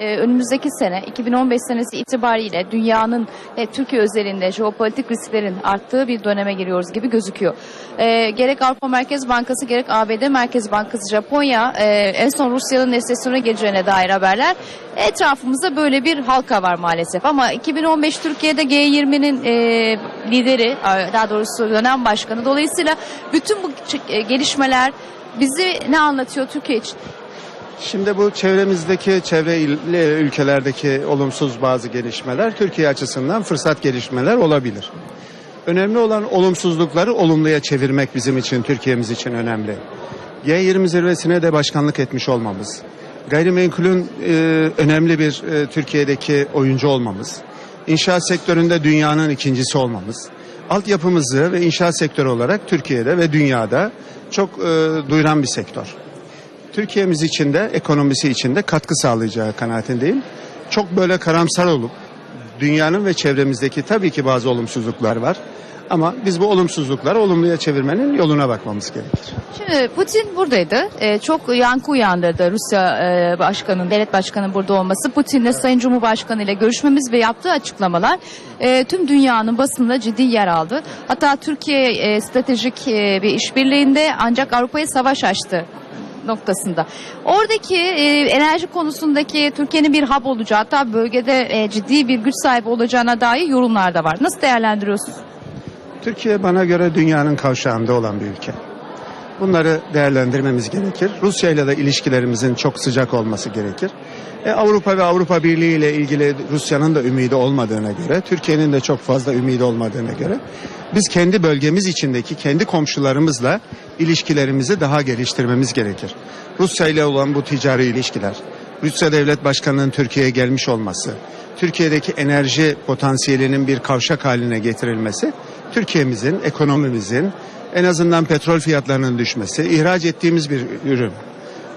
e, önümüzdeki sene 2015 senesi itibariyle dünyanın ve Türkiye özelinde jeopolitik risklerin arttığı bir döneme giriyoruz gibi gözüküyor. E, gerek Avrupa Merkez Bankası gerek ABD Merkez Bankası Japonya e, en son Rusya'nın resesyona gireceğine dair haberler. Etrafımızda böyle bir halka var maalesef ama 2015 Türkiye'de G20'nin e, lideri daha doğrusu dönem başkanı dolayısıyla bütün bu e, gelişmeler bizi ne anlatıyor Türkiye için? Şimdi bu çevremizdeki, çevre il- ülkelerdeki olumsuz bazı gelişmeler Türkiye açısından fırsat gelişmeler olabilir. Önemli olan olumsuzlukları olumluya çevirmek bizim için, Türkiye'miz için önemli. G20 zirvesine de başkanlık etmiş olmamız, gayrimenkulün e, önemli bir e, Türkiye'deki oyuncu olmamız, inşaat sektöründe dünyanın ikincisi olmamız, altyapımızı ve inşaat sektörü olarak Türkiye'de ve dünyada çok e, duyuran bir sektör. Türkiye'miz için de ekonomisi için de katkı sağlayacağı kanaatindeyim. Çok böyle karamsar olup dünyanın ve çevremizdeki tabii ki bazı olumsuzluklar var. Ama biz bu olumsuzlukları olumluya çevirmenin yoluna bakmamız gerekir. Şimdi Putin buradaydı. Ee, çok yankı uyandırdı Rusya e, başkanının, devlet başkanının burada olması. Putin'le Sayın Cumhurbaşkanı ile görüşmemiz ve yaptığı açıklamalar e, tüm dünyanın basında ciddi yer aldı. Hatta Türkiye e, stratejik e, bir işbirliğinde ancak Avrupa'ya savaş açtı noktasında. Oradaki e, enerji konusundaki Türkiye'nin bir hub olacağı hatta bölgede e, ciddi bir güç sahibi olacağına dair yorumlar da var. Nasıl değerlendiriyorsunuz? Türkiye bana göre dünyanın kavşağında olan bir ülke. Bunları değerlendirmemiz gerekir. Rusya ile de ilişkilerimizin çok sıcak olması gerekir. E, Avrupa ve Avrupa Birliği ile ilgili Rusya'nın da ümidi olmadığına göre, Türkiye'nin de çok fazla ümidi olmadığına göre biz kendi bölgemiz içindeki kendi komşularımızla ilişkilerimizi daha geliştirmemiz gerekir. Rusya ile olan bu ticari ilişkiler, Rusya Devlet Başkanı'nın Türkiye'ye gelmiş olması, Türkiye'deki enerji potansiyelinin bir kavşak haline getirilmesi, Türkiye'mizin, ekonomimizin, en azından petrol fiyatlarının düşmesi, ihraç ettiğimiz bir ürün.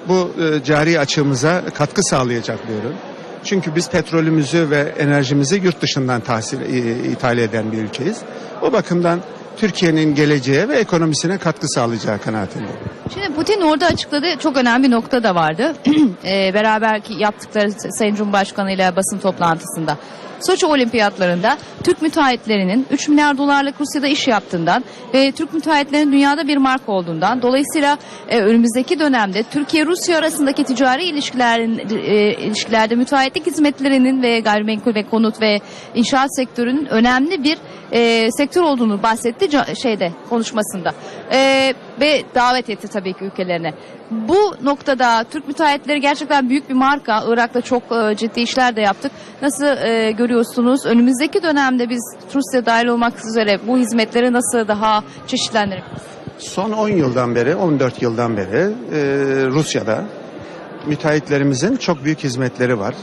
Bu e, cari açığımıza katkı sağlayacak bir ürün. Çünkü biz petrolümüzü ve enerjimizi yurt dışından tahsil, e, ithal eden bir ülkeyiz. O bakımdan Türkiye'nin geleceğe ve ekonomisine katkı sağlayacağı kanaatindeyim. Şimdi Putin orada açıkladığı çok önemli bir nokta da vardı. e, beraberki yaptıkları Sayın Cumhurbaşkanı ile basın toplantısında. Soçi olimpiyatlarında Türk müteahhitlerinin 3 milyar dolarlık Rusya'da iş yaptığından ve Türk müteahhitlerinin dünyada bir marka olduğundan dolayısıyla e, önümüzdeki dönemde Türkiye-Rusya arasındaki ticari ilişkilerin e, ilişkilerde müteahhitlik hizmetlerinin ve gayrimenkul ve konut ve inşaat sektörünün önemli bir e, sektör olduğunu bahsetti şeyde konuşmasında. E, ve davet etti tabii ki ülkelerine. Bu noktada Türk müteahhitleri gerçekten büyük bir marka. Irak'ta çok e, ciddi işler de yaptık. Nasıl e, görüyorsunuz? Önümüzdeki dönemde biz Rusya dahil olmak üzere bu hizmetleri nasıl daha çeşitlendirebiliriz? Son 10 yıldan beri, 14 yıldan beri e, Rusya'da müteahhitlerimizin çok büyük hizmetleri var.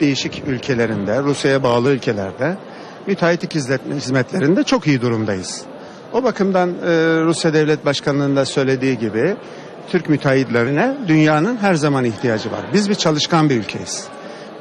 Değişik ülkelerinde, Rusya'ya bağlı ülkelerde müteahhitlik hizmet- hizmetlerinde çok iyi durumdayız. O bakımdan e, Rusya Devlet Başkanı'nın da söylediği gibi Türk müteahhitlerine dünyanın her zaman ihtiyacı var. Biz bir çalışkan bir ülkeyiz.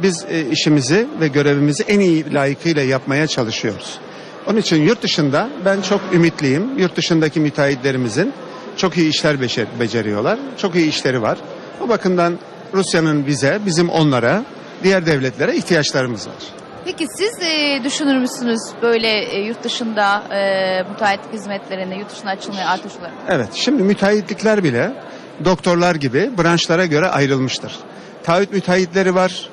Biz e, işimizi ve görevimizi en iyi layıkıyla yapmaya çalışıyoruz. Onun için yurt dışında ben çok ümitliyim. Yurt dışındaki müteahhitlerimizin çok iyi işler becer- beceriyorlar. Çok iyi işleri var. O bakımdan Rusya'nın bize, bizim onlara, diğer devletlere ihtiyaçlarımız var. Peki siz e, düşünür müsünüz böyle e, yurt dışında e, müteahhitlik hizmetlerini yurt dışına açılmaya artışları? Evet, şimdi müteahhitlikler bile doktorlar gibi branşlara göre ayrılmıştır. Taahhüt müteahhitleri var,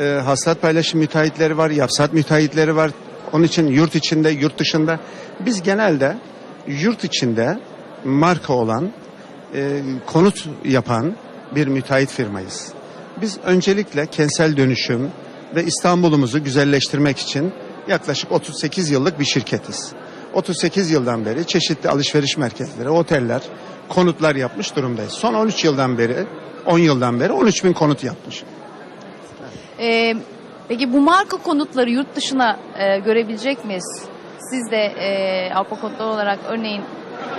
e, hasat paylaşım müteahhitleri var, yapsat müteahhitleri var. Onun için yurt içinde, yurt dışında. Biz genelde yurt içinde marka olan, e, konut yapan bir müteahhit firmayız. Biz öncelikle kentsel dönüşüm ve İstanbul'umuzu güzelleştirmek için yaklaşık 38 yıllık bir şirketiz. 38 yıldan beri çeşitli alışveriş merkezleri, oteller, konutlar yapmış durumdayız. Son 13 yıldan beri, 10 yıldan beri 13 bin konut yapmış. E, peki bu marka konutları yurt dışına e, görebilecek miyiz? Siz de e, Avrupa konutları olarak örneğin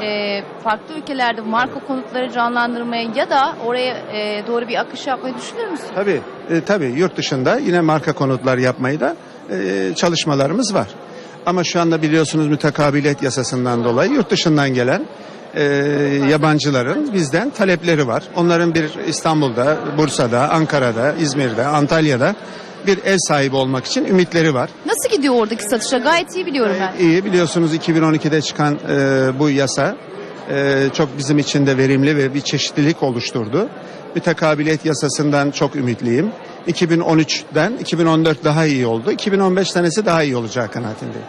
e, farklı ülkelerde marka konutları canlandırmaya ya da oraya e, doğru bir akış yapmayı düşünür müsünüz? Tabii, e, tabii yurt dışında yine marka konutlar yapmayı da e, çalışmalarımız var. Ama şu anda biliyorsunuz mütekabiliyet yasasından dolayı yurt dışından gelen e, yabancıların bizden talepleri var. Onların bir İstanbul'da, Bursa'da, Ankara'da, İzmir'de, Antalya'da bir ev sahibi olmak için ümitleri var. Nasıl gidiyor oradaki satışlar? Gayet iyi biliyorum ben. İyi biliyorsunuz 2012'de çıkan e, bu yasa e, çok bizim için de verimli ve bir çeşitlilik oluşturdu. Mütekabiliyet yasasından çok ümitliyim. 2013'den 2014 daha iyi oldu. 2015 senesi daha iyi olacağı kanaatindeyim.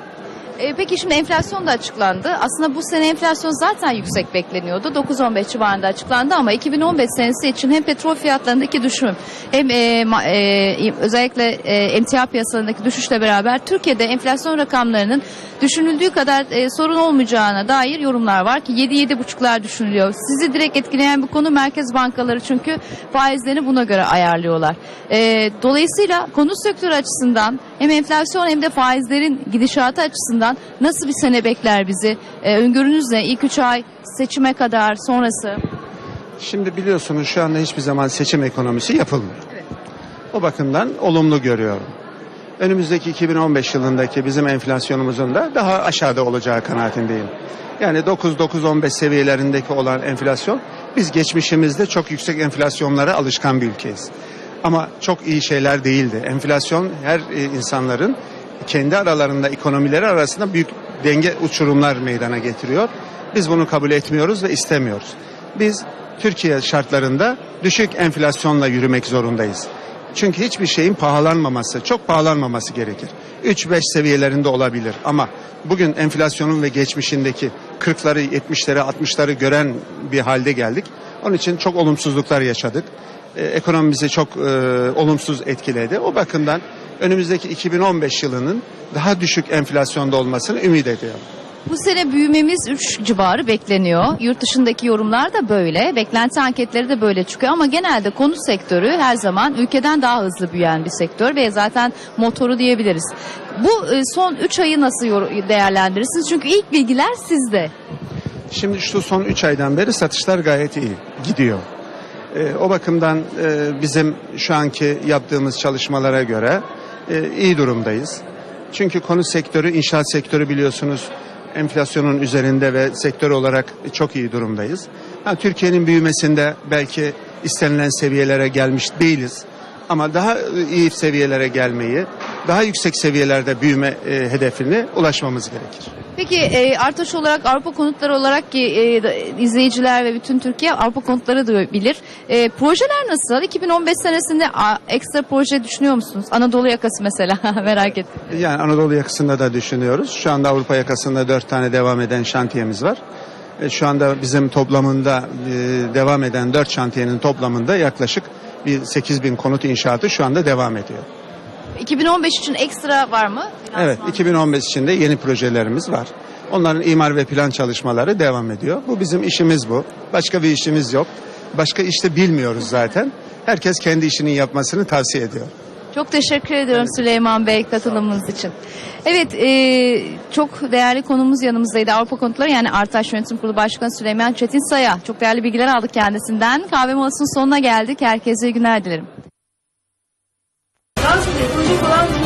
E, peki şimdi enflasyon da açıklandı. Aslında bu sene enflasyon zaten yüksek bekleniyordu. 9-15 civarında açıklandı ama 2015 senesi için hem petrol fiyatlarındaki düşüm hem e, e, özellikle e, emtia piyasalarındaki düşüşle beraber Türkiye'de enflasyon rakamlarının düşünüldüğü kadar e, sorun olmayacağına dair yorumlar var ki 7-7,5'lar düşünülüyor. Sizi direkt etkileyen bir konu merkez bankaları çünkü faizlerini buna göre ayarlıyorlar. E, dolayısıyla konut sektörü açısından hem enflasyon hem de faizlerin gidişatı açısından nasıl bir sene bekler bizi? E, öngörünüz ne? İlk 3 ay seçime kadar sonrası? Şimdi biliyorsunuz şu anda hiçbir zaman seçim ekonomisi yapılmıyor. O bakımdan olumlu görüyorum. Önümüzdeki 2015 yılındaki bizim enflasyonumuzun da daha aşağıda olacağı kanaatindeyim. Yani 9-9-15 seviyelerindeki olan enflasyon biz geçmişimizde çok yüksek enflasyonlara alışkan bir ülkeyiz. Ama çok iyi şeyler değildi. Enflasyon her e, insanların kendi aralarında ekonomileri arasında büyük denge uçurumlar meydana getiriyor. Biz bunu kabul etmiyoruz ve istemiyoruz. Biz Türkiye şartlarında düşük enflasyonla yürümek zorundayız. Çünkü hiçbir şeyin pahalanmaması, çok pahalanmaması gerekir. 3-5 seviyelerinde olabilir ama bugün enflasyonun ve geçmişindeki 40'ları, 70'leri, 60'ları gören bir halde geldik. Onun için çok olumsuzluklar yaşadık. Ee, ekonomimizi çok e, olumsuz etkiledi. O bakımdan önümüzdeki 2015 yılının daha düşük enflasyonda olmasını ümit ediyorum. Bu sene büyümemiz 3 civarı bekleniyor. Yurt dışındaki yorumlar da böyle. Beklenti anketleri de böyle çıkıyor ama genelde konut sektörü her zaman ülkeden daha hızlı büyüyen bir sektör ve zaten motoru diyebiliriz. Bu e, son 3 ayı nasıl değerlendirirsiniz? Çünkü ilk bilgiler sizde. Şimdi şu son 3 aydan beri satışlar gayet iyi gidiyor. Ee, o bakımdan e, bizim şu anki yaptığımız çalışmalara göre e, iyi durumdayız. Çünkü konut sektörü, inşaat sektörü biliyorsunuz enflasyonun üzerinde ve sektör olarak çok iyi durumdayız. Ha, Türkiye'nin büyümesinde belki istenilen seviyelere gelmiş değiliz. Ama daha iyi seviyelere gelmeyi, daha yüksek seviyelerde büyüme e, hedefine ulaşmamız gerekir. Peki e, Artaş olarak Avrupa konutları olarak ki e, izleyiciler ve bütün Türkiye Avrupa konutları da bilir. E, projeler nasıl? 2015 senesinde a, ekstra proje düşünüyor musunuz? Anadolu yakası mesela merak ettim. Yani Anadolu yakasında da düşünüyoruz. Şu anda Avrupa yakasında dört tane devam eden şantiyemiz var. E, Şu anda bizim toplamında e, devam eden dört şantiyenin toplamında yaklaşık bir 8 bin konut inşaatı şu anda devam ediyor. 2015 için ekstra var mı? Evet 2015 için de yeni projelerimiz var. Onların imar ve plan çalışmaları devam ediyor. Bu bizim işimiz bu. Başka bir işimiz yok. Başka işte bilmiyoruz zaten. Herkes kendi işinin yapmasını tavsiye ediyor. Çok teşekkür ediyorum Süleyman Bey katılımınız için. Evet e, çok değerli konumuz yanımızdaydı Avrupa Konutları yani Artaş Yönetim Kurulu Başkanı Süleyman Çetin Saya. Çok değerli bilgiler aldık kendisinden. Kahve molasının sonuna geldik. Herkese iyi günler dilerim. 布朗